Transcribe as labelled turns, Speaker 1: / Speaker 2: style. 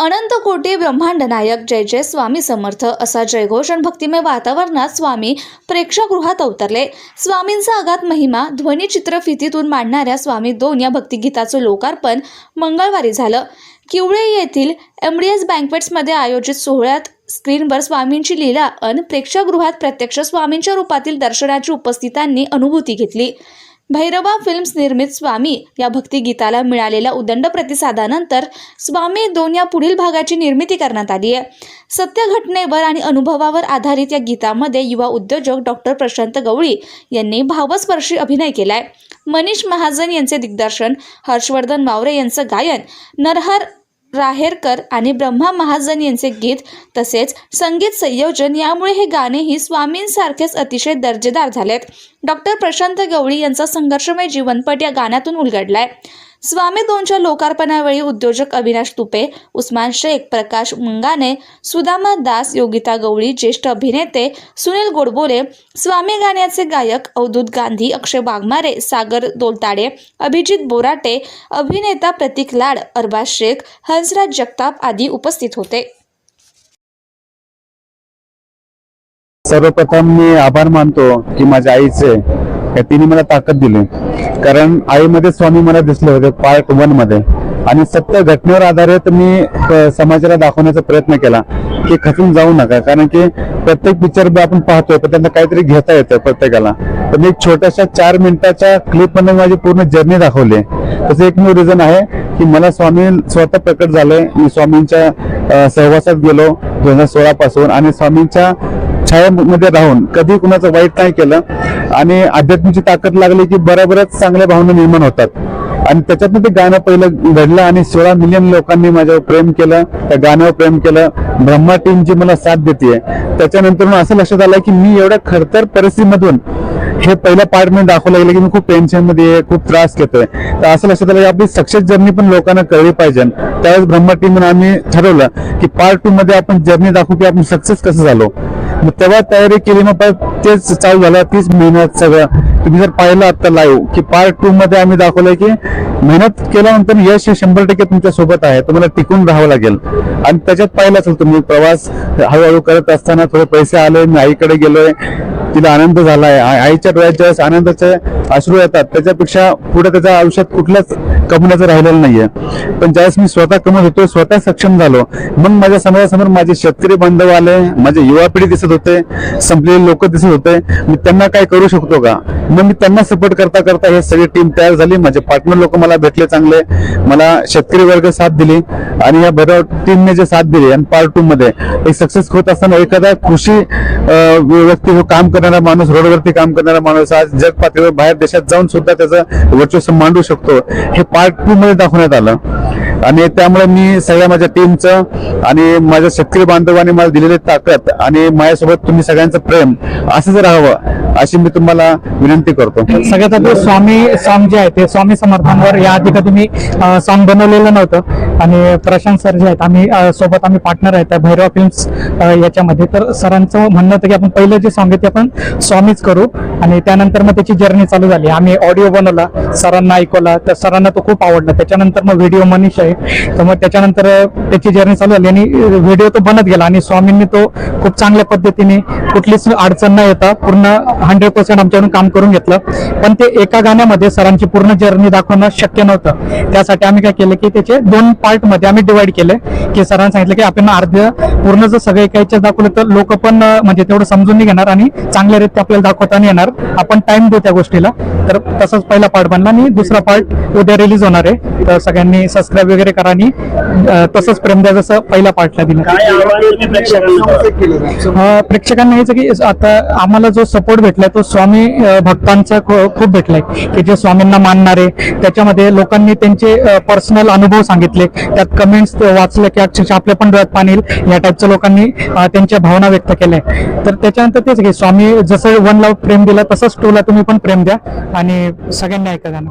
Speaker 1: अनंत कोटी ब्रह्मांड नायक जय जय स्वामी समर्थ असा जयघोष आणि भक्तिमय वातावरणात स्वामी प्रेक्षागृहात अवतरले. स्वामींचा आघात महिमा ध्वनिचित्रफितीतून मांडणाऱ्या स्वामी दोन या भक्तिगीताचं लोकार्पण मंगळवारी झालं. किवळे येथील एम डी एस बँकवेट्समध्ये आयोजित सोहळ्यात स्क्रीनवर स्वामींची लीला अन प्रेक्षागृहात प्रत्यक्ष स्वामींच्या रूपातील दर्शनाची उपस्थितांनी अनुभूती घेतली. भैरवा फिल्म्स निर्मित स्वामी या भक्तिगीताला मिळालेल्या उदंड प्रतिसादानंतर स्वामी दोन या पुढील भागाची निर्मिती करण्यात आली आहे. सत्य घटनेवर आणि अनुभवावर आधारित या गीतामध्ये युवा उद्योजक डॉक्टर प्रशांत गवळी यांनी भावस्पर्शी अभिनय केलाय. मनीष महाजन यांचे दिग्दर्शन हर्षवर्धन मावरे यांचं गायन नरहर राहेरकर आणि ब्रह्मा महाजन यांचे गीत तसेच संगीत संयोजन यामुळे हे गाणेही स्वामींसारखेच अतिशय दर्जेदार झालेत. डॉक्टर प्रशांत गवळी यांचा संघर्षमय जीवनपट या गाण्यातून उलगडलाय. स्वामी दोनच्या लोकार्पणावेळी उद्योजक अविनाश तुपे उस्मान शेख प्रकाश मुंगाने सुदामा दास योगिता गवळी ज्येष्ठ अभिनेते सुनील गोडबोले स्वामी गाण्याचे गायक अवधूत गांधी अक्षय वाघमारे सागर दोलताडे अभिजित बोराटे अभिनेता प्रतीक लाड अरबाज शेख हंसराज जगताप आदी उपस्थित होते.
Speaker 2: सर्वप्रथम मी आभार मानतो की माझ्या आईचे या तिने मला ताकद दिली. कारण आईमध्ये स्वामी मला दिसले होते पार्ट वनमध्ये आणि सत्य घटनेवर आधारित मी समाजाला दाखवण्याचा प्रयत्न केला की खचून जाऊ नका. कारण की प्रत्येक पिक्चर आपण पाहतोय पण त्यांना काहीतरी घेता येतं प्रत्येकाला. तर मी एक छोट्याशा चार मिनिटाच्या क्लिपमध्ये माझी पूर्ण जर्नी दाखवली. तसं एकमेव रिझन आहे की मला स्वामी स्वतः प्रकट झालंय. मी स्वामींच्या सहवासात गेलो दोन हजार सोळा पासून आणि स्वामींच्या छायामध्ये राहून कधी कुणाचं वाईट नाही केलं आणि अध्यात्माची ताकद लागली की बरोबरच चांगल्या भावना निर्माण होतात. आणि त्याच्यातनं ते गाणं पहिलं घडलं आणि सोळा मिलियन लोकांनी माझ्यावर प्रेम केलं त्या गाण्यावर प्रेम केलं. ब्रह्मा टीम जी मला साथ देते त्याच्यानंतर मग असं लक्षात आलं की मी एवढ्या खडतर परिस्थितीमधून हे पहिल्या पार्टमध्ये दाखवलं गेलं की मी खूप टेन्शनमध्ये खूप त्रास घेतोय. तर असं लक्षात आलं की आपली सक्सेस जर्नी पण लोकांना कळली पाहिजे. त्यावेळेस ब्रह्मा टीम म्हणून आम्ही ठरवलं की पार्ट टू मध्ये आपण जर्नी दाखवू की आपण सक्सेस कसं झालो. मग तेव्हा तयारी केली मग परत तेच चालू झालं. तीच मेहनत सगळं. तुम्ही जर पाहिलं आता लाईव्ह की पार्ट टू मध्ये आम्ही दाखवलंय की मेहनत केल्यानंतर यश हे शंभर टक्के तुमच्यासोबत आहे. तुम्हाला टिकून राहावं लागेल. आणि त्याच्यात पाहिलं असेल तुम्ही प्रवास हळूहळू करत असताना थोडे पैसे आले मी आईकडे गेलोय तिला आनंद झालाय. आईच्या डोळ्यात ज्यावेळेस आनंदाचे अश्रू येतात त्याच्यापेक्षा पुढे त्याच्या आयुष्यात कुठल्याच कमवण्याचं राहिलेलं नाहीये. पण ज्यावेळेस मी स्वतः कमवत होतो स्वतः सक्षम झालो. मग माझ्या समाजासमोर माझे शेतकरी बांधव आले माझे युवा पिढी दिसत होते संपलेले लोक दिसत होते. मी त्यांना काय करू शकतो का? मग मी त्यांना सपोर्ट करता करता हे सगळी टीम तयार झाली. माझे पार्टनर लोक मला भेटले चांगले. मला शेतकरी वर्ग साथ दिली. आणि या भराव टीमने जे साथ दिली आणि पार्ट टू मध्ये एक सक्सेस होत असताना एखादा कृषी व्यक्ती जो काम करणारा माणूस रोडवरती काम करणारा माणूस आज जग पातळीवर बाहेर देशात जाऊन सुद्धा त्याचं वर्चस्व मांडू शकतो. हे पार्ट टू मध्ये दाखवण्यात आलं. आणि त्यामुळे मी सगळ्या माझ्या टीमचं आणि माझ्या शेतकरी बांधवांनी मला दिलेली ताकद आणि माझ्यासोबत तुम्ही सगळ्यांचं प्रेम असंच राहावं अशी मी तुम्हाला विनंती करतो.
Speaker 3: सगळ्यात आधी स्वामी सॉन्ग जे आहे ते स्वामी समर्थांवर या आधी कधी मी सॉन्ग बनवलेलं नव्हतं. आणि प्रशांत सर जे आहेत आम्ही सोबत आम्ही पार्टनर आहेत त्या भैरवा फिल्म्स याच्यामध्ये. तर सरांचं म्हणणं होतं की आपण पहिलं जे सॉन्ग आहे ते आपण स्वामीच करू. आणि त्यानंतर मग त्याची जर्नी चालू झाली. आम्ही ऑडिओ बनवला सरांना ऐकवला तर सरांना तो खूप आवडला. त्याच्यानंतर मग व्हिडिओ मनीष आहे. तर मग त्याच्यानंतर त्याची जर्नी चालू झाली आणि व्हिडिओ तो बनत गेला आणि स्वामींनी तो खूप चांगल्या पद्धतीने कुठलीच अडचण न येता पूर्ण हंड्रेड पर्सेंट आमच्याकडून काम करून घेतलं. पण ते एका गाण्यामध्ये सरांची पूर्ण जर्नी दाखवणं शक्य नव्हतं. त्यासाठी आम्ही काय केलं की त्याचे दोन पार्टमध्ये आम्ही डिवाइड केले की सरांनी सांगितलं की आपण अर्ध पूर्ण जर सगळं एकाच्या दाखवलं तर लोक पण म्हणजे तेवढं समजून नाही घेणार आणि चांगल्या रीत्या आपल्याला दाखवता येणार. आपण टाइम देऊ त्या गोष्टीला. तर तसंच पहिला पार्ट बनला आणि दुसरा पार्ट उद्या रिलीज होणार आहे. तर सगळ्यांनी सबस्क्राईब वगैरे करा आणि अं, तसंच प्रेम द्या जसं पहिल्या पार्टला दिलं. प्रेक्षकांना हेच की आता आम्हाला जो सपोर्ट भेटलाय तो स्वामी भक्तांचा खूप भेटलाय. की जे स्वामींना मानणारे त्याच्यामध्ये लोकांनी त्यांचे पर्सनल अनुभव सांगितले. त्यात कमेंट्स वाचले की अक्षरशः आपल्या पण डोळ्यात पाणी येईल. या टाईपच्या लोकांनी त्यांच्या भावना व्यक्त केल्या. तर त्याच्यानंतर तेच की स्वामी जसं वन लव प्रेम दिला तसंच टूला तुम्ही पण प्रेम द्या. आणि सगळ्यांनी ऐका गाणं.